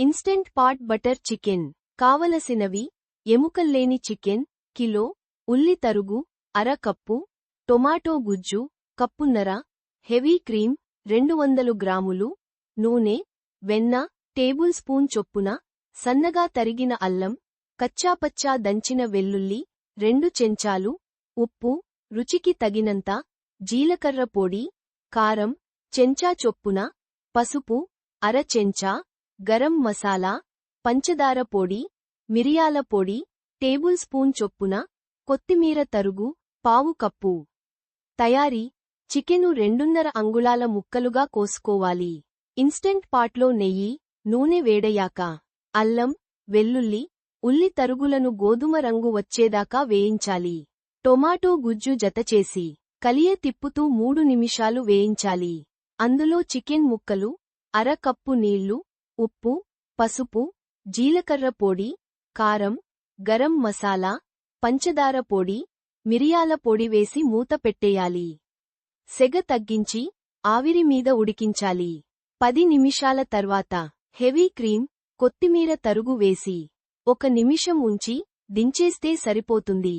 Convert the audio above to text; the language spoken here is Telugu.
ఇన్స్టెంట్ పాట్ బటర్ చికెన్ కావలసినవి ఎముకల్లేని చికెన్ కిలో ఉల్లి తరుగు అర కప్పు టొమాటో గుజ్జు కప్పున్నర హెవీ క్రీమ్ రెండు వందలు గ్రాములు నూనె వెన్న టేబుల్ స్పూన్ చొప్పున సన్నగా తరిగిన అల్లం కచ్చాపచ్చా దంచిన వెల్లుల్లి రెండు చెంచాలు ఉప్పు రుచికి తగినంత జీలకర్ర పొడి కారం చెంచా చొప్పున పసుపు అర చెంచా గరం మసాలా పంచదార పొడి మిరియాల పొడి టేబుల్ స్పూన్ చొప్పున కొత్తిమీర తరుగు పావు కప్పు. తయారీ చికెను రెండున్నర అంగుళాల ముక్కలుగా కోసుకోవాలి. ఇన్స్టెంట్ పాట్లో నెయ్యి నూనె వేడయాక అల్లం వెల్లుల్లి ఉల్లి తరుగులను గోధుమ రంగు వచ్చేదాకా వేయించాలి. టొమాటో గుజ్జు జతచేసి కలియ తిప్పుతూ మూడు నిమిషాలు వేయించాలి. అందులో చికెన్ ముక్కలు అర కప్పు నీళ్ళు ఉప్పు పసుపు జీలకర్ర పొడి కారం గరం మసాలా పంచదార పొడి మిరియాల పొడి వేసి మూత పెట్టేయాలి. సెగ తగ్గించి ఆవిరి మీద ఉడికించాలి. పది నిమిషాల తర్వాత హెవీ క్రీమ్ కొత్తిమీర తరుగు వేసి ఒక నిమిషం ఉంచి దించేస్తే సరిపోతుంది.